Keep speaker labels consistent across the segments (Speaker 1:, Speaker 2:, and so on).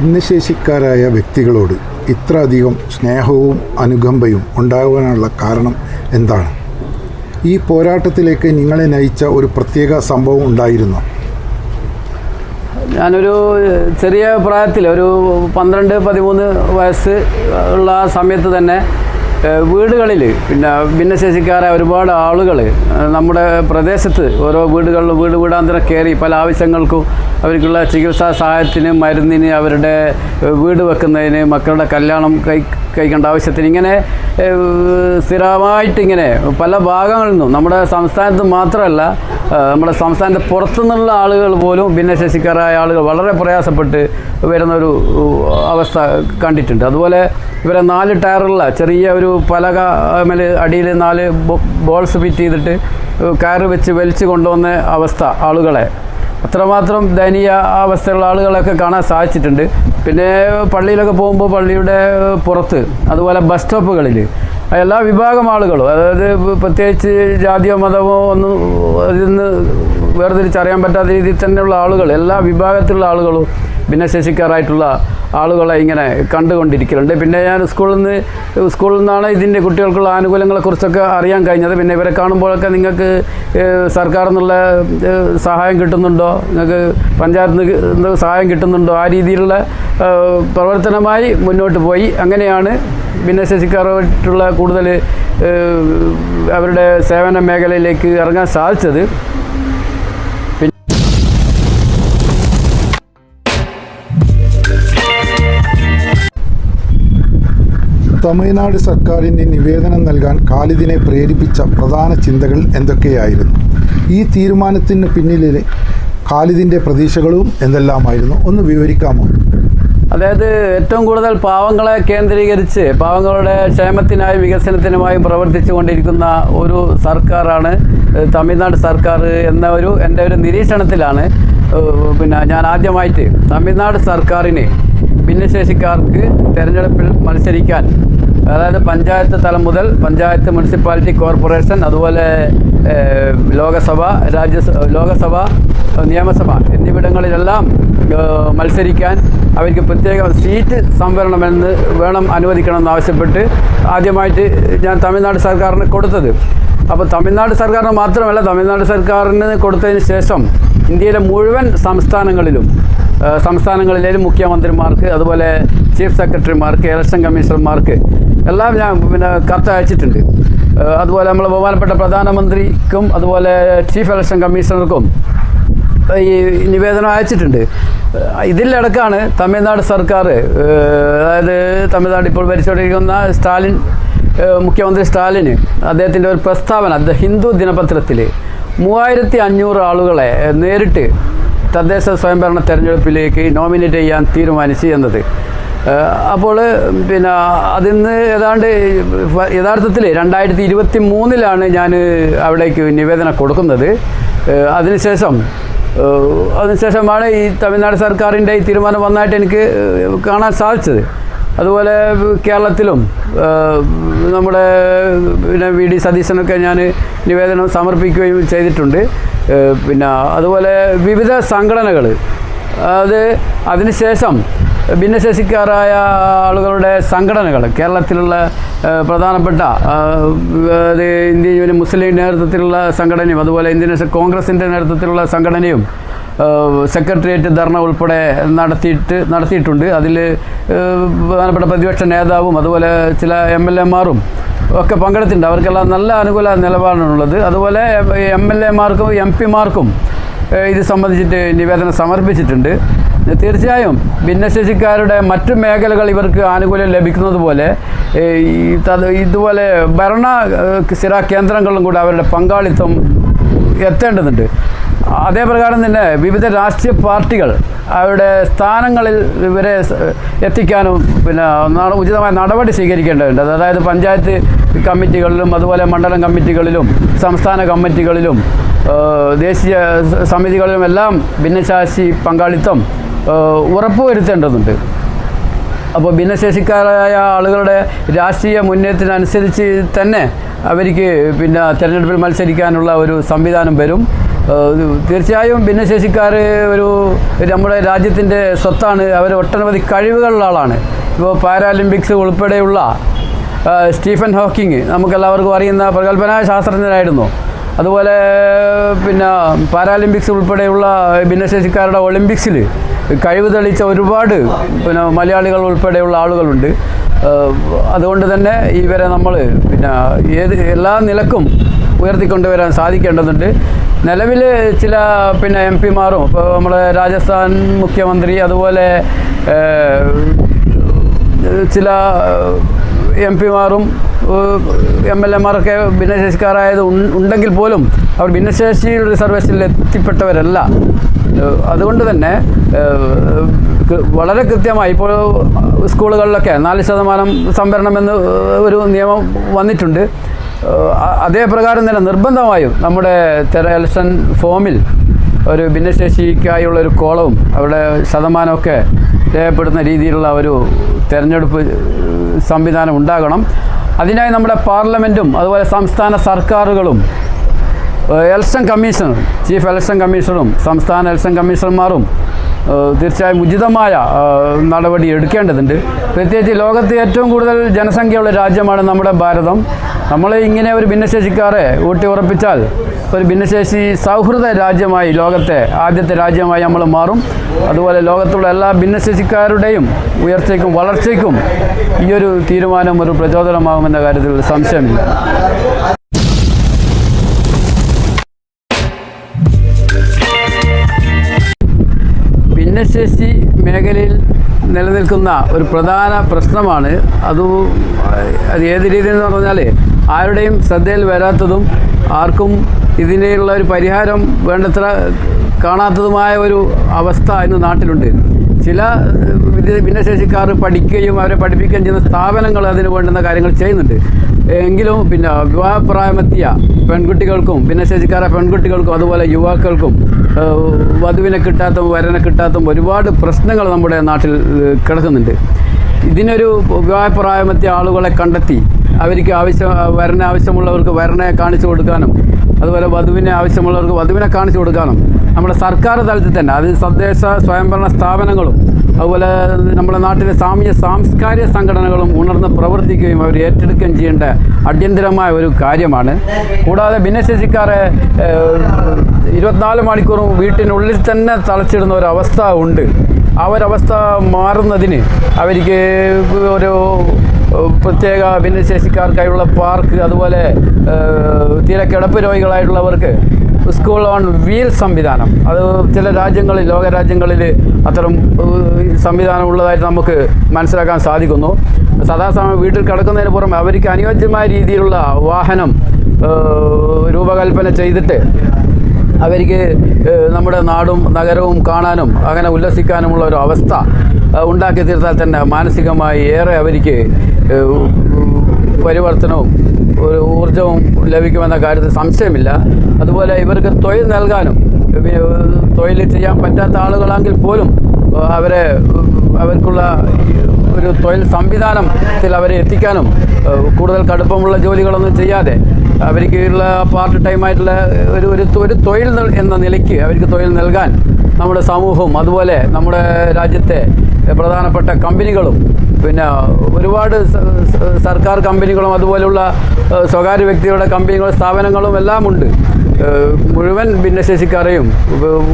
Speaker 1: ഭിന്നശേഷിക്കാരായ വ്യക്തികളോട് ഇത്ര അധികം സ്നേഹവും അനുകമ്പയും ഉണ്ടാകുവാനുള്ള കാരണം എന്താണ്? ഈ പോരാട്ടത്തിലേക്ക് നിങ്ങളെ നയിച്ച ഒരു പ്രത്യേക സംഭവം ഉണ്ടായിരുന്നു?
Speaker 2: ഞാനൊരു ചെറിയ പ്രായത്തിൽ ഒരു പന്ത്രണ്ട് പതിമൂന്ന് വയസ്സ് ഉള്ള ആ സമയത്ത് തന്നെ വീടുകളിൽ പിന്നെ ഭിന്നശേഷിക്കാരെ ഒരുപാട് ആളുകൾ നമ്മുടെ പ്രദേശത്ത് ഓരോ വീടുകളിലും വീട് വീടാന്തരം കയറി പല ആവശ്യങ്ങൾക്കും അവർക്കുള്ള ചികിത്സാ സഹായത്തിന് മരുന്നിന് അവരുടെ വീട് വെക്കുന്നതിന് മക്കളുടെ കല്യാണം കൈ കഴിക്കേണ്ട ആവശ്യത്തിന് ഇങ്ങനെ സ്ഥിരമായിട്ടിങ്ങനെ പല ഭാഗങ്ങളിൽ നിന്നും നമ്മുടെ സംസ്ഥാനത്ത് മാത്രമല്ല നമ്മുടെ സംസ്ഥാനത്തെ പുറത്തുനിന്നുള്ള ആളുകൾ പോലും ഭിന്നശേഷിക്കാരായ ആളുകൾ വളരെ പ്രയാസപ്പെട്ട് വരുന്ന ഒരു അവസ്ഥ കണ്ടിട്ടുണ്ട്. അതുപോലെ ഇവരെ നാല് ടയറുള്ള ചെറിയ ഒരു പലക മേൽ അടിയിൽ നാല് ബോൾസ് ഫിറ്റ് ചെയ്തിട്ട് കയറ് വെച്ച് വലിച്ചു കൊണ്ടുവന്ന അവസ്ഥ ആളുകളെ. അത്രമാത്രം ദയനീയ അവസ്ഥയുള്ള ആളുകളൊക്കെ കാണാൻ സാധിച്ചിട്ടുണ്ട്. പിന്നെ പള്ളിയിലൊക്കെ പോകുമ്പോൾ പള്ളിയുടെ പുറത്ത് അതുപോലെ ബസ് സ്റ്റോപ്പുകളിൽ എല്ലാ വിഭാഗം ആളുകളും. അതായത് പ്രത്യേകിച്ച് ജാതിയോ മതമോ ഒന്നും അതിൽ നിന്ന് വേർതിരിച്ചറിയാൻ പറ്റാത്ത രീതിയിൽ തന്നെയുള്ള ആളുകൾ എല്ലാ വിഭാഗത്തിലുള്ള ആളുകളും ഭിന്നശേഷിക്കാരായിട്ടുള്ള ആളുകളെ ഇങ്ങനെ കണ്ടുകൊണ്ടിരിക്കലുണ്ട്. പിന്നെ ഞാൻ സ്കൂളിൽ നിന്ന് സ്കൂളിൽ നിന്നാണ് ഇതിന്റെ കുട്ടികൾക്കുള്ള ആനുകൂല്യങ്ങളെക്കുറിച്ചൊക്കെ അറിയാൻ കഴിഞ്ഞത്. പിന്നെ ഇവരെ കാണുമ്പോഴൊക്കെ നിങ്ങൾക്ക് സർക്കാർ നിന്നുള്ള സഹായം കിട്ടുന്നുണ്ടോ? നിങ്ങൾക്ക് പഞ്ചായത്ത് നിന്ന് സഹായം കിട്ടുന്നുണ്ടോ? ആ രീതിയിലുള്ള പ്രവർത്തനമായി മുന്നോട്ട് പോയി. അങ്ങനെയാണ് ഭിന്നശേഷിക്കാരായിട്ടുള്ള കൂടുതൽ അവരുടെ സേവന മേഖലയിലേക്ക് ഇറങ്ങാൻ സാധിച്ചത്.
Speaker 1: തമിഴ്നാട് സർക്കാരിന് നിവേദനം നൽകാൻ ഖാലിദിനെ പ്രേരിപ്പിച്ച പ്രധാന ചിന്തകൾ എന്തൊക്കെയായിരുന്നു? ഈ തീരുമാനത്തിന് പിന്നിലെ ഖാലിദിന്റെ പ്രതീക്ഷകളും എന്തെല്ലാമായിരുന്നു? ഒന്ന് വിവരിക്കാമോ?
Speaker 2: അതായത് ഏറ്റവും കൂടുതൽ പാവങ്ങളെ കേന്ദ്രീകരിച്ച് പാവങ്ങളുടെ ക്ഷേമത്തിനായും വികസനത്തിനുമായും പ്രവർത്തിച്ചു കൊണ്ടിരിക്കുന്ന ഒരു സർക്കാരാണ് തമിഴ്നാട് സർക്കാർ എന്ന ഒരു എന്റെ ഒരു നിരീക്ഷണത്തിലാണ് പിന്നെ ഞാൻ ആദ്യമായിട്ട് തമിഴ്നാട് സർക്കാരിന് ഭിന്നശേഷിക്കാർക്ക് തിരഞ്ഞെടുപ്പിൽ മത്സരിക്കാൻ അതായത് പഞ്ചായത്ത് തലം മുതൽ പഞ്ചായത്ത് മുനിസിപ്പാലിറ്റി കോർപ്പറേഷൻ അതുപോലെ ലോകസഭ രാജ്യസഭ ലോകസഭ നിയമസഭ എന്നിവിടങ്ങളിലെല്ലാം മത്സരിക്കാൻ അവർക്ക് പ്രത്യേക സീറ്റ് സംവരണമെന്ന് വേണം അനുവദിക്കണമെന്ന് ആവശ്യപ്പെട്ട് ആദ്യമായിട്ട് ഞാൻ തമിഴ്നാട് സർക്കാരിന് കൊടുത്തത്. അപ്പോൾ തമിഴ്നാട് സർക്കാരിന് മാത്രമല്ല തമിഴ്നാട് സർക്കാരിന് കൊടുത്തതിന് ശേഷം ഇന്ത്യയിലെ മുഴുവൻ സംസ്ഥാനങ്ങളിലും സംസ്ഥാനങ്ങളിലേലും സംസ്ഥാനങ്ങളിലെ മുഖ്യമന്ത്രിമാർക്ക് അതുപോലെ ചീഫ് സെക്രട്ടറിമാർക്ക് ഇലക്ഷൻ കമ്മീഷണർമാർക്ക് എല്ലാം ഞാൻ പിന്നെ കത്ത് അയച്ചിട്ടുണ്ട്. അതുപോലെ നമ്മൾ ബഹുമാനപ്പെട്ട പ്രധാനമന്ത്രിക്കും അതുപോലെ ചീഫ് ഇലക്ഷൻ കമ്മീഷണർക്കും ഈ നിവേദനം അയച്ചിട്ടുണ്ട്. ഇതിലിടക്കാണ് തമിഴ്നാട് സർക്കാർ അതായത് തമിഴ്നാട് ഇപ്പോൾ ഭരിച്ചുകൊണ്ടിരിക്കുന്ന സ്റ്റാലിൻ മുഖ്യമന്ത്രി സ്റ്റാലിന് അദ്ദേഹത്തിന്റെ ഒരു പ്രസ്താവന ദ ഹിന്ദു ദിനപത്രത്തിൽ മൂവായിരത്തി അഞ്ഞൂറ് ആളുകളെ നേരിട്ട് തദ്ദേശ സ്വയംഭരണ തെരഞ്ഞെടുപ്പിലേക്ക് നോമിനേറ്റ് ചെയ്യാൻ തീരുമാനിച്ചു എന്നത്. അപ്പോൾ പിന്നെ അതിൽ നിന്ന് ഏതാണ്ട് യഥാർത്ഥത്തിൽ രണ്ടായിരത്തി ഇരുപത്തി മൂന്നിലാണ് ഞാൻ അവിടേക്ക് നിവേദനം കൊടുക്കുന്നത്. അതിനുശേഷം അതിനുശേഷമാണ് ഈ തമിഴ്നാട് സർക്കാരിന്റെ ഈ തീരുമാനം വന്നായിട്ട് എനിക്ക് കാണാൻ സാധിച്ചത്. അതുപോലെ കേരളത്തിലും നമ്മുടെ പിന്നെ വി ഡി സതീശനൊക്കെ ഞാൻ നിവേദനം സമർപ്പിക്കുകയും ചെയ്തിട്ടുണ്ട്. പിന്നെ അതുപോലെ വിവിധ സംഘടനകൾ അത് അതിനുശേഷം ഭിന്നശേഷിക്കാരായ ആളുകളുടെ സംഘടനകൾ കേരളത്തിലുള്ള പ്രധാനപ്പെട്ട അത് മുസ്ലിം നേതൃത്വത്തിലുള്ള സംഘടനയും അതുപോലെ ഇന്ത്യൻ കോൺഗ്രസിന്റെ നേതൃത്വത്തിലുള്ള സംഘടനയും സെക്രട്ടേറിയറ്റ് ധർണ ഉൾപ്പെടെ നടത്തിയിട്ട് നടത്തിയിട്ടുണ്ട്. അതിൽ പ്രധാനപ്പെട്ട പ്രതിപക്ഷ നേതാവും അതുപോലെ ചില എം എൽ എമാരും ഒക്കെ പങ്കെടുത്തിട്ടുണ്ട്. അവർക്കെല്ലാം നല്ല അനുകൂല നിലപാടാണുള്ളത്. അതുപോലെ എം എൽ എമാർക്കും എം പിമാർക്കും ഇത് സംബന്ധിച്ചിട്ട് നിവേദനം സമർപ്പിച്ചിട്ടുണ്ട്. തീർച്ചയായും ഭിന്നശേഷിക്കാരുടെ മറ്റു മേഖലകൾ ഇവർക്ക് ആനുകൂല്യം ലഭിക്കുന്നത് പോലെ ഇതുപോലെ ഭരണ സ്ഥിര കേന്ദ്രങ്ങളിലും കൂടെ അവരുടെ പങ്കാളിത്തം എത്തേണ്ടതുണ്ട്. അതേപ്രകാരം തന്നെ വിവിധ രാഷ്ട്രീയ പാർട്ടികൾ അവരുടെ സ്ഥാനങ്ങളിൽ ഇവരെ എത്തിക്കാനും പിന്നെ ഉചിതമായ നടപടി സ്വീകരിക്കേണ്ടതുണ്ട്. അതായത് പഞ്ചായത്ത് കമ്മിറ്റികളിലും അതുപോലെ മണ്ഡലം കമ്മിറ്റികളിലും സംസ്ഥാന കമ്മിറ്റികളിലും ദേശീയ സമിതികളിലും എല്ലാം ഭിന്നശേഷി പങ്കാളിത്തം ഉറപ്പുവരുത്തേണ്ടതുണ്ട്. അപ്പോൾ ഭിന്നശേഷിക്കാരായ ആളുകളുടെ രാഷ്ട്രീയ മുന്നേറ്റത്തിനനുസരിച്ച് തന്നെ അവർക്ക് പിന്നെ തിരഞ്ഞെടുപ്പിൽ മത്സരിക്കാനുള്ള ഒരു സംവിധാനം വരും. തീർച്ചയായും ഭിന്നശേഷിക്കാർ ഒരു നമ്മുടെ രാജ്യത്തിന്റെ സ്വത്താണ്. അവർ ഒട്ടനവധി കഴിവുകളുള്ള ആളാണ്. ഇപ്പോൾ പാരാലിമ്പിക്സ് ഉൾപ്പെടെയുള്ള സ്റ്റീഫൻ ഹോക്കിങ് നമുക്കെല്ലാവർക്കും അറിയുന്ന പ്രഗത്ഭനായ ശാസ്ത്രജ്ഞനായിരുന്നു. അതുപോലെ പിന്നെ പാരാലിമ്പിക്സ് ഉൾപ്പെടെയുള്ള ഭിന്നശേഷിക്കാരുടെ ഒളിമ്പിക്സിൽ കഴിവ് തെളിയിച്ച ഒരുപാട് പിന്നെ മലയാളികൾ ഉൾപ്പെടെയുള്ള ആളുകളുണ്ട്. അതുകൊണ്ട് തന്നെ ഇവരെ നമ്മൾ പിന്നെ ഏത് എല്ലാ നിലക്കും ഉയർത്തിക്കൊണ്ടുവരാൻ സാധിക്കേണ്ടതുണ്ട്. നിലവിൽ ചില പിന്നെ എം പിമാരും ഇപ്പോൾ നമ്മുടെ രാജസ്ഥാൻ മുഖ്യമന്ത്രി അതുപോലെ ചില എം പിമാരും എം എൽ എമാരൊക്കെ ഭിന്നശേഷിക്കാരായത് ഉണ്ടെങ്കിൽ പോലും അവർ ഭിന്നശേഷി റിസർവേഷനിൽ എത്തിപ്പെട്ടവരല്ല. അതുകൊണ്ട് തന്നെ വളരെ കൃത്യമായി ഇപ്പോൾ സ്കൂളുകളിലൊക്കെ നാല് ശതമാനം സംവരണം എന്ന് ഒരു നിയമം വന്നിട്ടുണ്ട്. അതേ പ്രകാരം തന്നെ നിർബന്ധമായും നമ്മുടെ ഇലക്ഷൻ ഫോമിൽ ഒരു ഭിന്നശേഷിക്കായുള്ള ഒരു കോളവും അവിടെ ശതമാനമൊക്കെ രേഖപ്പെടുന്ന രീതിയിലുള്ള ഒരു തെരഞ്ഞെടുപ്പ് സംവിധാനം ഉണ്ടാകണം. അതിനായി നമ്മുടെ പാർലമെന്റും അതുപോലെ സംസ്ഥാന സർക്കാരുകളും ഇലക്ഷൻ കമ്മീഷണർ ചീഫ് ഇലക്ഷൻ കമ്മീഷണറും സംസ്ഥാന ഇലക്ഷൻ കമ്മീഷണർമാരും തീർച്ചയായും ഉചിതമായ നടപടി എടുക്കേണ്ടതുണ്ട്. പ്രത്യേകിച്ച് ലോകത്ത് ഏറ്റവും കൂടുതൽ ജനസംഖ്യയുള്ള രാജ്യമാണ് നമ്മുടെ ഭാരതം. നമ്മൾ ഇങ്ങനെ ഒരു ഭിന്നശേഷിക്കാരെ ഊട്ടി ഉറപ്പിച്ചാൽ ഒരു ഭിന്നശേഷി സൗഹൃദ രാജ്യമായി ലോകത്തെ ആദ്യത്തെ രാജ്യമായി നമ്മൾ മാറും. അതുപോലെ ലോകത്തുള്ള എല്ലാ ഭിന്നശേഷിക്കാരുടെയും ഉയർച്ചയ്ക്കും വളർച്ചയ്ക്കും ഈ ഒരു തീരുമാനം ഒരു പ്രചോദനമാകുമെന്ന കാര്യത്തിൽ സംശയമില്ല. ഭിന്നശേഷി മേഖലയിൽ നിലനിൽക്കുന്ന ഒരു പ്രധാന പ്രശ്നമാണ്. അത് അത് ഏത് രീതിയിൽ എന്ന് പറഞ്ഞാൽ ആരുടെയും ശ്രദ്ധയിൽ വരാത്തതും ആർക്കും ഇതിനുള്ള ഒരു പരിഹാരം വേണ്ടത്ര കാണാത്തതുമായ ഒരു അവസ്ഥ ഇന്ന് നാട്ടിലുണ്ട്. ചില ഭിന്നശേഷിക്കാർ പഠിക്കുകയും അവരെ പഠിപ്പിക്കുകയും ചെയ്യുന്ന സ്ഥാപനങ്ങൾ അതിന് വേണ്ടുന്ന കാര്യങ്ങൾ ചെയ്യുന്നുണ്ട്. എങ്കിലും പിന്നെ വിവാഹപ്രായമെത്തിയ പെൺകുട്ടികൾക്കും ഭിന്നശേഷിക്കാരെ പെൺകുട്ടികൾക്കും അതുപോലെ യുവാക്കൾക്കും വധുവിനെ കിട്ടാത്തും വരനെ കിട്ടാത്തും ഒരുപാട് പ്രശ്നങ്ങൾ നമ്മുടെ നാട്ടിൽ കിടക്കുന്നുണ്ട്. ഇതിനൊരു വിവാഹപ്രായമെത്തിയ ആളുകളെ കണ്ടെത്തി അവർക്ക് ആവശ്യം വരനെ ആവശ്യമുള്ളവർക്ക് വരനെ കാണിച്ചു കൊടുക്കാനും അതുപോലെ വധുവിനെ ആവശ്യമുള്ളവർക്ക് വധുവിനെ കാണിച്ചു കൊടുക്കാനും നമ്മുടെ സർക്കാർ തലത്തിൽ തന്നെ അത് തദ്ദേശ സ്വയംഭരണ സ്ഥാപനങ്ങളും അതുപോലെ നമ്മുടെ നാട്ടിലെ സാമൂഹ്യ സാംസ്കാരിക സംഘടനകളും ഉണർന്ന് പ്രവർത്തിക്കുകയും അവർ ഏറ്റെടുക്കുകയും ചെയ്യേണ്ട അടിയന്തരമായ ഒരു കാര്യമാണ്. കൂടാതെ ഭിന്നശേഷിക്കാരെ ഇരുപത്തിനാല് മണിക്കൂറും വീട്ടിനുള്ളിൽ തന്നെ തളച്ചിടുന്ന ഒരവസ്ഥ ഉണ്ട്. ആ ഒരവസ്ഥ മാറുന്നതിന് അവർക്ക് ഒരു പ്രത്യേക ഭിന്നശേഷിക്കാർക്കായുള്ള പാർക്ക് അതുപോലെ തീരെ കിടപ്പ് രോഗികളായിട്ടുള്ളവർക്ക് സ്കൂൾ ഓൺ വീൽ സംവിധാനം. അത് ചില രാജ്യങ്ങളിൽ ലോകരാജ്യങ്ങളിൽ അത്തരം സംവിധാനം ഉള്ളതായിട്ട് നമുക്ക് മനസ്സിലാക്കാൻ സാധിക്കുന്നു. സദാസമയം വീട്ടിൽ കിടക്കുന്നതിന് പുറമെ അവർക്ക് അനുയോജ്യമായ രീതിയിലുള്ള വാഹനം രൂപകൽപ്പന ചെയ്തിട്ട് അവർക്ക് നമ്മുടെ നാടും നഗരവും കാണാനും അങ്ങനെ ഉല്ലസിക്കാനുമുള്ള ഒരു അവസ്ഥ ഉണ്ടാക്കി തീർത്താൽ തന്നെ മാനസികമായി ഏറെ അവർക്ക് പരിവർത്തനവും ഒരു ഊർജവും ലഭിക്കുമെന്ന കാര്യത്തിൽ സംശയമില്ല. അതുപോലെ ഇവർക്ക് തൊഴിൽ നൽകാനും തൊഴിൽ ചെയ്യാൻ പറ്റാത്ത ആളുകളാണെങ്കിൽ പോലും അവരെ അവർക്കുള്ള ഒരു തൊഴിൽ സംവിധാനത്തിൽ അവരെ എത്തിക്കാനും കൂടുതൽ കടുപ്പമുള്ള ജോലികളൊന്നും ചെയ്യാതെ അവർക്കുള്ള പാർട്ട് ടൈം ആയിട്ടുള്ള ഒരു ഒരു ഒരു തൊഴിൽ എന്ന നിലയ്ക്ക് അവർക്ക് തൊഴിൽ നൽകാൻ നമ്മുടെ സമൂഹവും അതുപോലെ നമ്മുടെ രാജ്യത്തെ പ്രധാനപ്പെട്ട കമ്പനികളും പിന്നെ ഒരുപാട് സർക്കാർ കമ്പനികളും അതുപോലെയുള്ള സ്വകാര്യ വ്യക്തികളുടെ കമ്പനികളും സ്ഥാപനങ്ങളും എല്ലാം ഉണ്ട്. മുഴുവൻ ഭിന്നശേഷിക്കാരെയും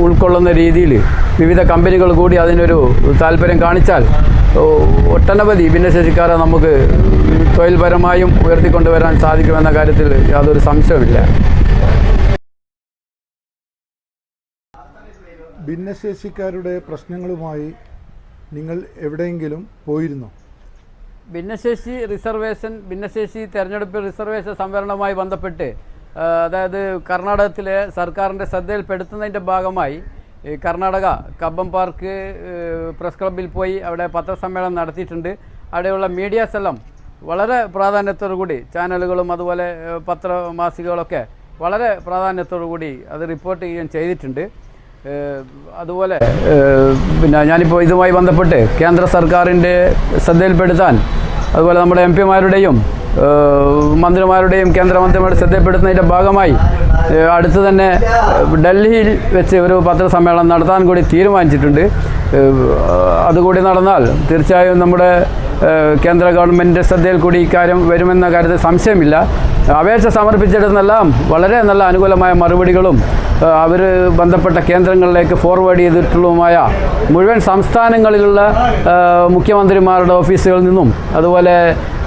Speaker 2: ഉൾക്കൊള്ളുന്ന രീതിയിൽ വിവിധ കമ്പനികൾ കൂടി അതിനൊരു താല്പര്യം കാണിച്ചാൽ ഒട്ടനവധി ഭിന്നശേഷിക്കാരെ നമുക്ക് തൊഴിൽപരമായും ഉയർത്തിക്കൊണ്ടുവരാൻ സാധിക്കുമെന്ന കാര്യത്തിൽ യാതൊരു സംശയമില്ല
Speaker 1: ഭിന്നശേഷിക്കാരുടെ പ്രശ്നങ്ങളുമായി നിങ്ങൾ എവിടെയെങ്കിലും പോയിരുന്നോ?
Speaker 2: ഭിന്നശേഷി റിസർവേഷൻ ഭിന്നശേഷി തെരഞ്ഞെടുപ്പ് റിസർവേഷൻ സംവരണവുമായി ബന്ധപ്പെട്ട് അതായത് കർണാടകത്തിലെ സർക്കാരിന്റെ ശ്രദ്ധയിൽപ്പെടുത്തുന്നതിന്റെ ഭാഗമായി കർണാടക കബ്ബം പാർക്ക് പ്രസ് ക്ലബ്ബിൽ പോയി അവിടെ പത്രസമ്മേളനം നടത്തിയിട്ടുണ്ട്. അവിടെയുള്ള മീഡിയാസ് എല്ലാം വളരെ പ്രാധാന്യത്തോടു കൂടി ചാനലുകളും അതുപോലെ പത്രമാസികകളൊക്കെ വളരെ പ്രാധാന്യത്തോടു കൂടി അത് റിപ്പോർട്ട് ചെയ്യാൻ ചെയ്തിട്ടുണ്ട്. അതുപോലെ പിന്നെ ഞാനിപ്പോൾ ഇതുമായി ബന്ധപ്പെട്ട് കേന്ദ്ര സർക്കാരിന്റെ ശ്രദ്ധയിൽപ്പെടുത്താൻ അതുപോലെ നമ്മുടെ എം പിമാരുടെയും മന്ത്രിമാരുടെയും കേന്ദ്രമന്ത്രിമാരുടെ ശ്രദ്ധപ്പെടുത്തുന്നതിന്റെ ഭാഗമായി അടുത്ത് തന്നെ ഡൽഹിയിൽ വെച്ച് ഒരു പത്രസമ്മേളനം നടത്താൻ കൂടി തീരുമാനിച്ചിട്ടുണ്ട്. അതുകൂടി നടന്നാൽ തീർച്ചയായും നമ്മുടെ കേന്ദ്ര ഗവൺമെന്റ് ശ്രദ്ധയിൽ കൂടി ഇക്കാര്യം വരുമെന്ന കാര്യത്തിൽ സംശയമില്ല. അപേക്ഷ സമർപ്പിച്ചിടുന്നെല്ലാം വളരെ നല്ല അനുകൂലമായ മറുപടികളും അവർ ബന്ധപ്പെട്ട കേന്ദ്രങ്ങളിലേക്ക് ഫോർവേഡ് ചെയ്തിട്ടുള്ളതുമായ മുഴുവൻ സംസ്ഥാനങ്ങളിലുള്ള മുഖ്യമന്ത്രിമാരുടെ ഓഫീസുകളിൽ നിന്നും അതുപോലെ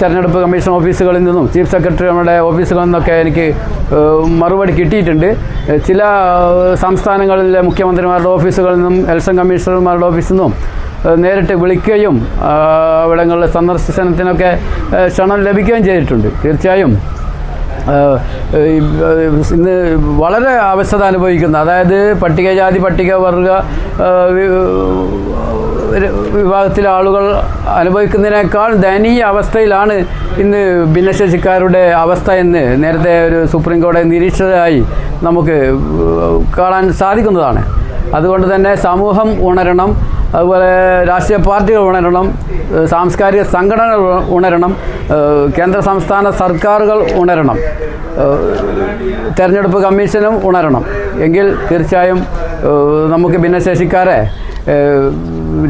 Speaker 2: തെരഞ്ഞെടുപ്പ് കമ്മീഷൻ ഓഫീസുകളിൽ നിന്നും ചീഫ് സെക്രട്ടറിയുടെ ഓഫീസുകളിൽ നിന്നൊക്കെ എനിക്ക് മറുപടി കിട്ടിയിട്ടുണ്ട്. ചില സംസ്ഥാനങ്ങളിലെ മുഖ്യമന്ത്രിമാരുടെ ഓഫീസുകളിൽ നിന്നും എലക്ഷൻ കമ്മീഷണർമാരുടെ ഓഫീസിൽ നിന്നും നേരിട്ട് വിളിക്കുകയും അവിടങ്ങളിലെ സന്ദർശനത്തിനൊക്കെ ക്ഷണം ലഭിക്കുകയും ചെയ്തിട്ടുണ്ട്. തീർച്ചയായും ഇന്ന് വളരെ അവസ്ഥ അനുഭവിക്കുന്ന. അതായത് പട്ടികജാതി പട്ടികവർഗ വിഭാഗത്തിലെ ആളുകൾ അനുഭവിക്കുന്നതിനേക്കാൾ ദയനീയ അവസ്ഥയിലാണ് ഇന്ന് ഭിന്നശേഷിക്കാരുടെ അവസ്ഥ എന്ന് നേരത്തെ ഒരു സുപ്രീം കോടതി നിരീക്ഷിച്ചതായി നമുക്ക് കാണാൻ സാധിക്കുന്നതാണ്. അതുകൊണ്ട് തന്നെ സമൂഹം ഉണരണം അതുപോലെ രാഷ്ട്രീയ പാർട്ടികൾ ഉണരണം സാംസ്കാരിക സംഘടനകൾ ഉണരണം കേന്ദ്ര സംസ്ഥാന സർക്കാരുകൾ ഉണരണം തെരഞ്ഞെടുപ്പ് കമ്മീഷനും ഉണരണം. എങ്കിൽ തീർച്ചയായും നമുക്ക് ഭിന്നശേഷിക്കാരെ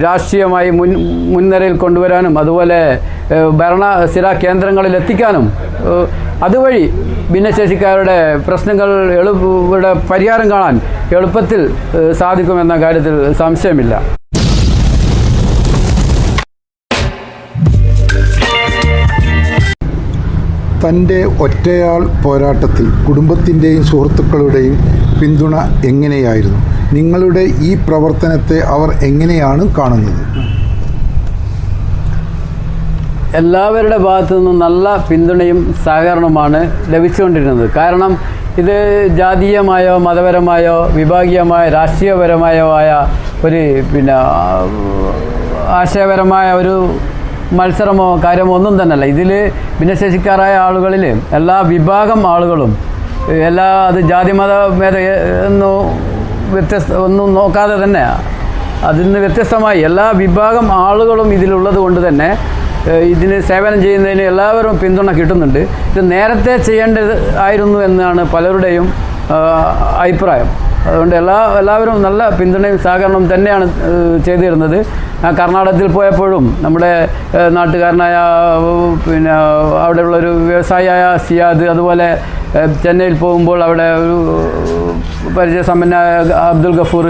Speaker 2: രാഷ്ട്രീയമായി മുൻ മുൻനിരയിൽ കൊണ്ടുവരാനും അതുപോലെ ഭരണ സ്ഥിര കേന്ദ്രങ്ങളിൽ എത്തിക്കാനും അതുവഴി ഭിന്നശേഷിക്കാരുടെ പ്രശ്നങ്ങൾ എളുപ്പയുടെ പരിഹാരം കാണാൻ എളുപ്പത്തിൽ സാധിക്കുമെന്ന കാര്യത്തിൽ സംശയമില്ല.
Speaker 1: തന്റെ ഒറ്റയാൾ പോരാട്ടത്തിൽ കുടുംബത്തിന്റെയും സുഹൃത്തുക്കളുടെയും പിന്തുണ എങ്ങനെയായിരുന്നു? നിങ്ങളുടെ ഈ പ്രവർത്തനത്തെ അവർ എങ്ങനെയാണ് കാണുന്നത്?
Speaker 2: എല്ലാവരുടെ ഭാഗത്തു നിന്നും നല്ല പിന്തുണയും സഹകരണവുമാണ് ലഭിച്ചുകൊണ്ടിരുന്നത്. കാരണം ഇത് ജാതീയമായോ മതപരമായോ വിഭാഗീയമായ രാഷ്ട്രീയപരമായോ ആയ ഒരു പിന്നെ ആശയപരമായ ഒരു മത്സരമോ കാര്യമോ ഒന്നും തന്നെയല്ല. ഇതിൽ ഭിന്നശേഷിക്കാരായ ആളുകളിൽ എല്ലാ വിഭാഗം ആളുകളും എല്ലാ അത് ജാതി മത ഭേദ വ്യത്യസ്ത ഒന്നും നോക്കാതെ തന്നെ. അതിൽ നിന്ന് വ്യത്യസ്തമായി എല്ലാ വിഭാഗം ആളുകളും ഇതിലുള്ളത് കൊണ്ട് തന്നെ ഇതിന് സേവനം ചെയ്യുന്നതിന് എല്ലാവരും പിന്തുണ കിട്ടുന്നുണ്ട്. ഇത് നേരത്തെ ചെയ്യേണ്ടത് ആയിരുന്നു എന്നാണ് പലരുടെയും അഭിപ്രായം. അതുകൊണ്ട് എല്ലാ എല്ലാവരും നല്ല പിന്തുണയും സഹകരണവും തന്നെയാണ് ചെയ്തിരുന്നത്. കർണാടകത്തിൽ പോയപ്പോഴും നമ്മുടെ നാട്ടുകാരനായ പിന്നെ അവിടെയുള്ളൊരു വ്യവസായിയായ സിയാദ് അതുപോലെ ചെന്നൈയിൽ പോകുമ്പോൾ അവിടെ ഒരു പരിചയസമ്പന്നനായ അബ്ദുൽ ഗഫൂർ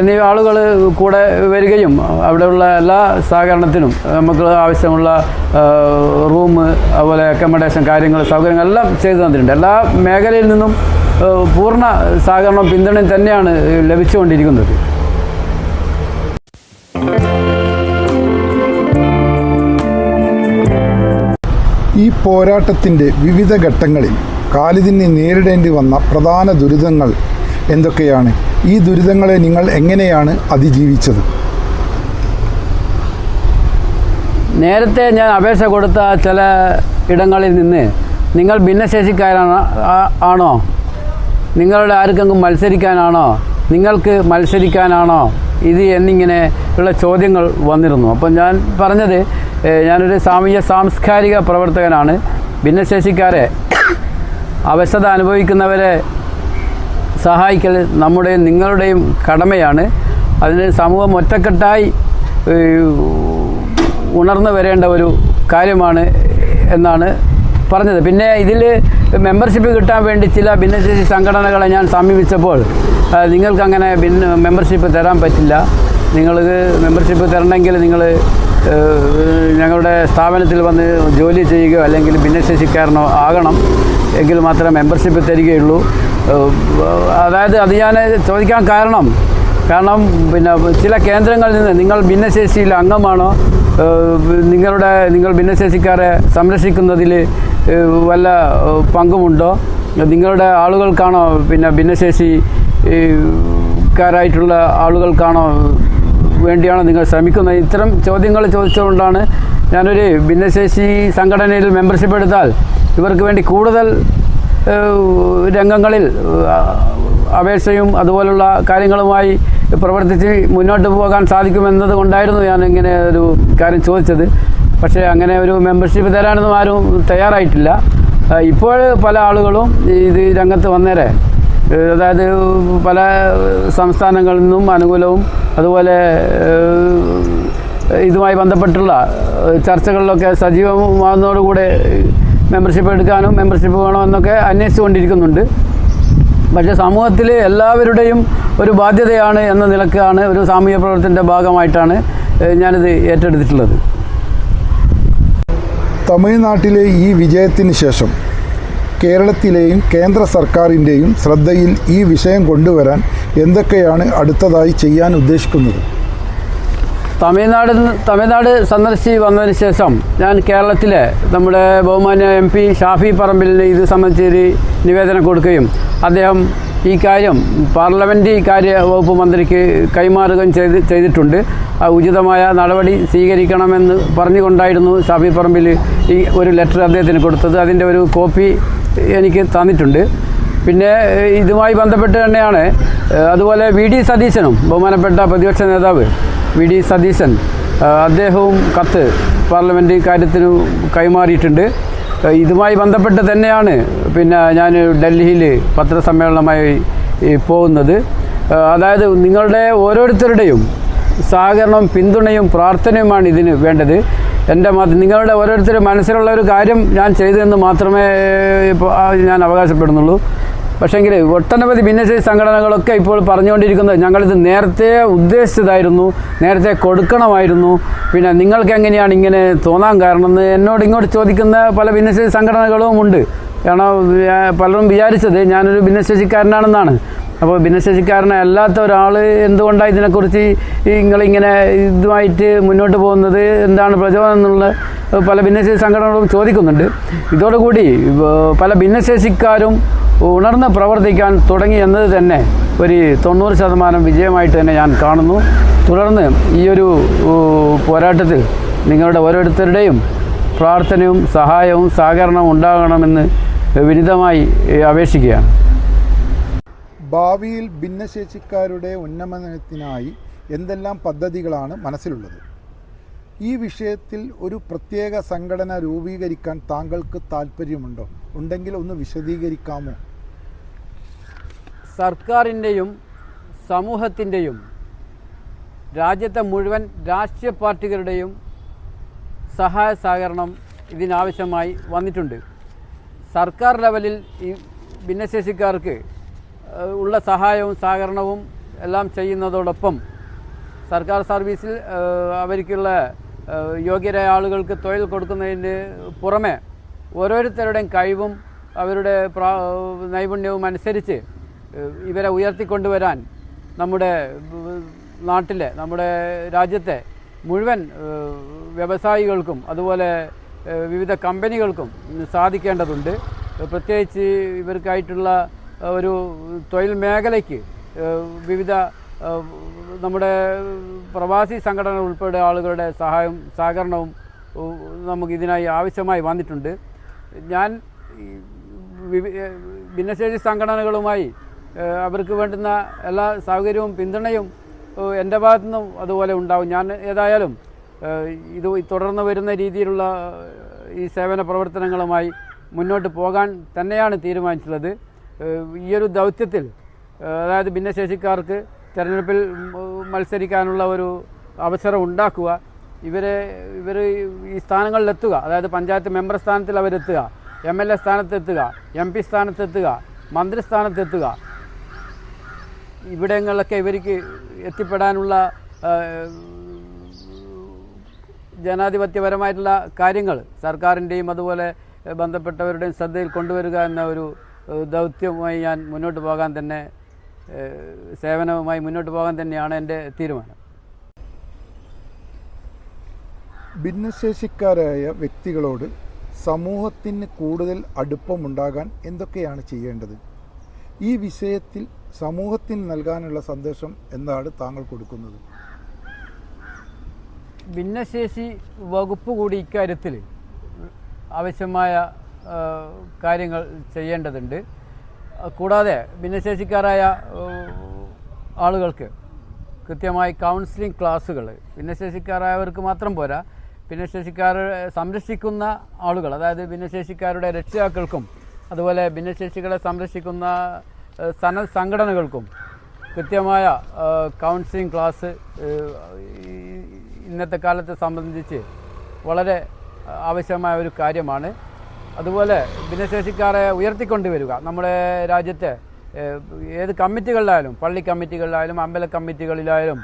Speaker 2: എന്നീ ആളുകൾ കൂടെ വരികയും അവിടെയുള്ള എല്ലാ സഹകരണത്തിനും നമുക്ക് ആവശ്യമുള്ള റൂം അതുപോലെ അക്കോമഡേഷൻ കാര്യങ്ങൾ സൗകര്യങ്ങൾ എല്ലാം ചെയ്തു തന്നിട്ടുണ്ട്. എല്ലാ മേഖലയിൽ നിന്നും പൂർണ സഹകരണവും പിന്തുണയും തന്നെയാണ് ലഭിച്ചുകൊണ്ടിരിക്കുന്നത്.
Speaker 1: ഈ പോരാട്ടത്തിന്റെ വിവിധ ഘട്ടങ്ങളിൽ കാലിദിന് നേരിടേണ്ടി വന്ന പ്രധാന ദുരിതങ്ങൾ എന്തൊക്കെയാണ്? ഈ ദുരിതങ്ങളെ നിങ്ങൾ എങ്ങനെയാണ് അതിജീവിച്ചത്?
Speaker 2: നേരത്തെ ഞാൻ അപേക്ഷ കൊടുത്ത ചില ഇടങ്ങളിൽ നിന്ന് നിങ്ങൾ ഭിന്നശേഷിക്കാരാണ് ആണോ? നിങ്ങളുടെ ആർക്കെങ്കിലും മത്സരിക്കാനാണോ? നിങ്ങൾക്ക് മത്സരിക്കാനാണോ? ഇത് എന്നിങ്ങനെ ഉള്ള ചോദ്യങ്ങൾ വന്നിരുന്നു. അപ്പം ഞാൻ പറഞ്ഞത് ഞാനൊരു സാമൂഹ്യ സാംസ്കാരിക പ്രവർത്തകനാണ്. ഭിന്നശേഷിക്കാരെ അവശത അനുഭവിക്കുന്നവരെ സഹായിക്കൽ നമ്മുടെയും നിങ്ങളുടെയും കടമയാണ്. അതിന് സമൂഹം ഒറ്റക്കെട്ടായി ഉണർന്നു വരേണ്ട ഒരു കാര്യമാണ് എന്നാണ് പറഞ്ഞത്. പിന്നെ ഇതിൽ മെമ്പർഷിപ്പ് കിട്ടാൻ വേണ്ടി ചില ഭിന്നശേഷി സംഘടനകളെ ഞാൻ സമീപിച്ചപ്പോൾ നിങ്ങൾക്ക് നിങ്ങൾക്കങ്ങനെ ഭിന്ന മെമ്പർഷിപ്പ് തരാൻ പറ്റില്ല. നിങ്ങൾക്ക് മെമ്പർഷിപ്പ് തരണമെങ്കിൽ നിങ്ങൾ ഞങ്ങളുടെ സ്ഥാപനത്തിൽ വന്ന് ജോലി ചെയ്യുകയോ അല്ലെങ്കിൽ ഭിന്നശേഷിക്കാരനോ ആകണം. എങ്കിൽ മാത്രമേ മെമ്പർഷിപ്പ് തരികയുള്ളൂ. അതായത് അത് ഞാൻ ചോദിക്കാൻ കാരണം കാരണം പിന്നെ ചില കേന്ദ്രങ്ങളിൽ നിന്ന് നിങ്ങൾ ഭിന്നശേഷിയിൽ അംഗമാണോ? നിങ്ങളുടെ നിങ്ങൾ ഭിന്നശേഷിക്കാരെ സംരക്ഷിക്കുന്നതിൽ വല്ല പങ്കുമുണ്ടോ? നിങ്ങളുടെ ആളുകൾക്കാണോ പിന്നെ ഭിന്നശേഷി ഏഹ്, കാരായിട്ടുള്ള ആളുകൾക്കാണോ വേണ്ടിയാണോ നിങ്ങൾ ശ്രമിക്കുന്നത്? ഇത്തരം ചോദ്യങ്ങൾ ചോദിച്ചുകൊണ്ടാണ് ഞാനൊരു ഭിന്നശേഷി സംഘടനയിൽ മെമ്പർഷിപ്പ് എടുത്താൽ ഇവർക്ക് വേണ്ടി കൂടുതൽ രംഗങ്ങളിൽ അപേക്ഷയും അതുപോലുള്ള കാര്യങ്ങളുമായി പ്രവർത്തിച്ച് മുന്നോട്ട് പോകാൻ സാധിക്കുമെന്നത് കൊണ്ടായിരുന്നു ഞാൻ ഇങ്ങനെ ഒരു കാര്യം ചോദിച്ചത്. പക്ഷേ അങ്ങനെ ഒരു മെമ്പർഷിപ്പ് തരാനൊന്നും ആരും തയ്യാറായിട്ടില്ല. ഇപ്പോൾ പല ആളുകളും ഇത് രംഗത്ത് വന്നേരെ. അതായത് പല സംസ്ഥാനങ്ങളിൽ നിന്നും അനുകൂലവും അതുപോലെ ഇതുമായി ബന്ധപ്പെട്ടുള്ള ചർച്ചകളിലൊക്കെ സജീവമാകുന്നതോടുകൂടെ മെമ്പർഷിപ്പ് എടുക്കാനും മെമ്പർഷിപ്പ് വേണമെന്നൊക്കെ അന്വേഷിച്ചുകൊണ്ടിരിക്കുന്നുണ്ട്. പക്ഷേ സമൂഹത്തിൽ എല്ലാവരുടെയും ഒരു ബാധ്യതയാണ് എന്ന നിലക്കാണ് ഒരു സാമൂഹ്യ പ്രവർത്തനത്തിന്റെ ഭാഗമായിട്ടാണ് ഞാനിത് ഏറ്റെടുത്തിട്ടുള്ളത്.
Speaker 1: തമിഴ്നാട്ടിലെ ഈ വിജയത്തിന് ശേഷം കേരളത്തിലെയും കേന്ദ്ര സർക്കാരിന്റെയും ശ്രദ്ധയിൽ ഈ വിഷയം കൊണ്ടുവരാൻ എന്തൊക്കെയാണ് അടുത്തതായി ചെയ്യാൻ ഉദ്ദേശിക്കുന്നത്?
Speaker 2: തമിഴ്നാട് തമിഴ്നാട് സന്ദർശിച്ച് വന്നതിന് ശേഷം ഞാൻ കേരളത്തിലെ നമ്മുടെ ബഹുമാന്യ എം പി ഷാഫി പറമ്പിലിന് ഇത് സംബന്ധിച്ചൊരു നിവേദനം കൊടുക്കുകയും അദ്ദേഹം ഈ കാര്യം പാർലമെന്റ് കാര്യ വകുപ്പ് മന്ത്രിക്ക് കൈമാറുകയും ചെയ്ത് ചെയ്തിട്ടുണ്ട്. ഉചിതമായ നടപടി സ്വീകരിക്കണമെന്ന് പറഞ്ഞുകൊണ്ടായിരുന്നു ഷാഫി പറമ്പിൽ ഈ ഒരു ലെറ്റർ അദ്ദേഹത്തിന് കൊടുത്തത്. അതിന്റെ ഒരു കോപ്പി എനിക്ക് തന്നിട്ടുണ്ട്. പിന്നെ ഇതുമായി ബന്ധപ്പെട്ട് തന്നെയാണ് അതുപോലെ വി ഡി സതീശനും ബഹുമാനപ്പെട്ട പ്രതിപക്ഷ നേതാവ് വി ഡി സതീശൻ അദ്ദേഹവും കത്ത് പാർലമെന്റ് കാര്യത്തിന് കൈമാറിയിട്ടുണ്ട്. ഇതുമായി ബന്ധപ്പെട്ട് തന്നെയാണ് പിന്നെ ഞാൻ ഡൽഹിയിൽ പത്രസമ്മേളനമായി പോകുന്നത്. അതായത് നിങ്ങളുടെ ഓരോരുത്തരുടെയും സഹകരണവും പിന്തുണയും പ്രാർത്ഥനയുമാണ് ഇതിന് വേണ്ടത്. എന്റെ മത നിങ്ങളുടെ ഓരോരുത്തരും മനസ്സിലുള്ള ഒരു കാര്യം ഞാൻ ചെയ്തതെന്ന് മാത്രമേ ഇപ്പോൾ ഞാൻ അവകാശപ്പെടുന്നുള്ളൂ. പക്ഷേങ്കിൽ ഒട്ടനവധി ഭിന്നശേഷി സംഘടനകളൊക്കെ ഇപ്പോൾ പറഞ്ഞുകൊണ്ടിരിക്കുന്നത് ഞങ്ങളിത് നേരത്തെ ഉദ്ദേശിച്ചതായിരുന്നു നേരത്തെ കൊടുക്കണമായിരുന്നു. പിന്നെ നിങ്ങൾക്ക് എങ്ങനെയാണ് ഇങ്ങനെ തോന്നാൻ കാരണം എന്ന് എന്നോട് ഇങ്ങോട്ട് ചോദിക്കുന്ന പല ഭിന്നശേഷി സംഘടനകളും ഉണ്ട്. കാരണം പലരും വിചാരിച്ചത് ഞാനൊരു ഭിന്നശേഷിക്കാരനാണെന്നാണ് അപ്പോൾ ഭിന്നശേഷിക്കാരനെ അല്ലാത്ത ഒരാൾ എന്തുകൊണ്ടാണ് ഇതിനെക്കുറിച്ച് നിങ്ങളിങ്ങനെ ഇതുമായിട്ട് മുന്നോട്ട് പോകുന്നത്? എന്താണ് പ്രചോദനം എന്നുള്ള പല ഭിന്നശേഷി സംഘടനകളും ചോദിക്കുന്നുണ്ട്. ഇതോടുകൂടി പല ഭിന്നശേഷിക്കാരും ഉണർന്ന് പ്രവർത്തിക്കാൻ തുടങ്ങി എന്നത് തന്നെ ഒരു തൊണ്ണൂറ് ശതമാനം വിജയമായിട്ട് തന്നെ ഞാൻ കാണുന്നു. തുടർന്ന് ഈ ഒരു പോരാട്ടത്തിൽ നിങ്ങളുടെ ഓരോരുത്തരുടെയും പ്രാർത്ഥനയും സഹായവും സഹകരണവും ഉണ്ടാകണമെന്ന് വിനിതമായി അപേക്ഷിക്കുകയാണ്.
Speaker 1: ഭാവിയിൽ ഭിന്നശേഷിക്കാരുടെ ഉന്നമനത്തിനായി എന്തെല്ലാം പദ്ധതികളാണ് മനസ്സിലുള്ളത്? ഈ വിഷയത്തിൽ ഒരു പ്രത്യേക സംഘടന രൂപീകരിക്കാൻ താങ്കൾക്ക് താല്പര്യമുണ്ടോ ഉണ്ടെങ്കിൽ ഒന്ന് വിശദീകരിക്കാമോ?
Speaker 2: സർക്കാരിന്റെയും സമൂഹത്തിന്റെയും രാജ്യത്തെ മുഴുവൻ രാഷ്ട്രീയ പാർട്ടികളുടെയും സഹായ സഹകരണം ഇതിനാവശ്യമായി വന്നിട്ടുണ്ട്. സർക്കാർ ലെവലിൽ ഈ ഭിന്നശേഷിക്കാർക്ക് ഉള്ള സഹായവും സഹകരണവും എല്ലാം ചെയ്യുന്നതോടൊപ്പം സർക്കാർ സർവീസിൽ അവർക്കുള്ള യോഗ്യരായ ആളുകൾക്ക് തൊഴിൽ കൊടുക്കുന്നതിന് പുറമെ ഓരോരുത്തരുടെയും കഴിവും അവരുടെ നൈപുണ്യവും അനുസരിച്ച് ഇവരെ ഉയർത്തിക്കൊണ്ടുവരാൻ നമ്മുടെ നാട്ടിലെ നമ്മുടെ രാജ്യത്തെ മുഴുവൻ വ്യവസായികൾക്കും അതുപോലെ വിവിധ കമ്പനികൾക്കും സാധിക്കേണ്ടതുണ്ട്. പ്രത്യേകിച്ച് ഇവർക്കായിട്ടുള്ള ഒരു തൊഴിൽ മേഖലയ്ക്ക് വിവിധ നമ്മുടെ പ്രവാസി സംഘടന ഉൾപ്പെടെ ആളുകളുടെ സഹായവും സഹകരണവും നമുക്കിതിനായി ആവശ്യമായി വന്നിട്ടുണ്ട്. ഞാൻ ഭിന്നശേഷി സംഘടനകളുമായി അവർക്ക് വേണ്ടുന്ന എല്ലാ സൗകര്യവും പിന്തുണയും എന്റെ ഭാഗത്തു നിന്നും അതുപോലെ ഉണ്ടാവും. ഞാൻ ഏതായാലും ഇത് തുടർന്ന് വരുന്ന രീതിയിലുള്ള ഈ സേവന പ്രവർത്തനങ്ങളുമായി മുന്നോട്ട് പോകാൻ തന്നെയാണ് തീരുമാനിച്ചിട്ടുള്ളത്. ഈയൊരു ദൗത്യത്തിൽ അതായത് ഭിന്നശേഷിക്കാർക്ക് തിരഞ്ഞെടുപ്പിൽ മത്സരിക്കാനുള്ള ഒരു അവസരം ഉണ്ടാക്കുക ഇവരെ ഇവർ ഈ സ്ഥാനങ്ങളിലെത്തുക അതായത് പഞ്ചായത്ത് മെമ്പർ സ്ഥാനത്തിൽ അവരെത്തുക എം എൽ എ സ്ഥാനത്തെത്തുക എം പി സ്ഥാനത്തെത്തുക മന്ത്രിസ്ഥാനത്തെത്തുക ഇവിടങ്ങളിലൊക്കെ ഇവർക്ക് എത്തിപ്പെടാനുള്ള ജനാധിപത്യപരമായിട്ടുള്ള കാര്യങ്ങൾ സർക്കാരിന്റെയും അതുപോലെ ബന്ധപ്പെട്ടവരുടെയും ശ്രദ്ധയിൽ കൊണ്ടുവരിക എന്ന ഒരു ദൗത്യവുമായി ഞാൻ മുന്നോട്ട് പോകാൻ തന്നെ സേവനവുമായി മുന്നോട്ട് പോകാൻ തന്നെയാണ് എന്റെ തീരുമാനം.
Speaker 1: ഭിന്നശേഷിക്കാരായ വ്യക്തികളോട് സമൂഹത്തിന് കൂടുതൽ അടുപ്പമുണ്ടാകാൻ എന്തൊക്കെയാണ് ചെയ്യേണ്ടത്? ഈ വിഷയത്തിൽ സമൂഹത്തിന് നൽകാനുള്ള സന്ദേശം എന്താണ് താങ്കൾ കൊടുക്കുന്നത്?
Speaker 2: ഭിന്നശേഷി വകുപ്പ് കൂടി ഇക്കാര്യത്തിൽ ആവശ്യമായ കാര്യങ്ങൾ ചെയ്യേണ്ടതുണ്ട്. കൂടാതെ ഭിന്നശേഷിക്കാരായ ആളുകൾക്ക് കൃത്യമായി കൗൺസിലിംഗ് ക്ലാസ്സുകൾ ഭിന്നശേഷിക്കാരായവർക്ക് മാത്രം പോരാ. ഭിന്നശേഷിക്കാരെ സംരക്ഷിക്കുന്ന ആളുകൾ അതായത് ഭിന്നശേഷിക്കാരുടെ രക്ഷിതാക്കൾക്കും അതുപോലെ ഭിന്നശേഷികളെ സംരക്ഷിക്കുന്ന സന സംഘടനകൾക്കും കൃത്യമായ കൗൺസിലിംഗ് ക്ലാസ് ഈ- ഇന്നത്തെ കാലത്തെ സംബന്ധിച്ച് വളരെ ആവശ്യമായ ഒരു കാര്യമാണ്. അതുപോലെ ഭിന്നശേഷിക്കാരെ ഉയർത്തിക്കൊണ്ടുവരിക. നമ്മുടെ രാജ്യത്തെ ഏത് കമ്മിറ്റികളിലായാലും പള്ളി കമ്മിറ്റികളിലായാലും അമ്പല കമ്മിറ്റികളിലായാലും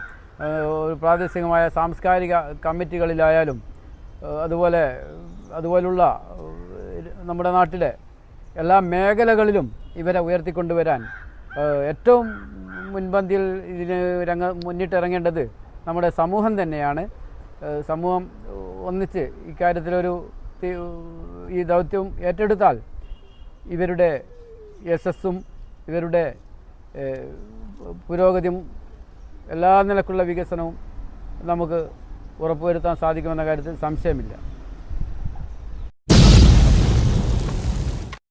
Speaker 2: പ്രാദേശികമായ സാംസ്കാരിക കമ്മിറ്റികളിലായാലും അതുപോലെ അതുപോലുള്ള നമ്മുടെ നാട്ടിലെ എല്ലാ മേഖലകളിലും ഇവരെ ഉയർത്തിക്കൊണ്ടുവരാൻ ഏറ്റവും മുൻപന്തിയിൽ ഇതിന് രംഗ മുന്നിട്ടിറങ്ങേണ്ടത് നമ്മുടെ സമൂഹം തന്നെയാണ്. സമൂഹം ഒന്നിച്ച് ഇക്കാര്യത്തിലൊരു ഈ ദൗത്യം ഏറ്റെടുത്താൽ ഇവരുടെ യശസ്സും ഇവരുടെ പുരോഗതിയും എല്ലാ നിലക്കുള്ള വികസനവും നമുക്ക് ഉറപ്പുവരുത്താൻ സാധിക്കുമെന്ന കാര്യത്തിൽ സംശയമില്ല.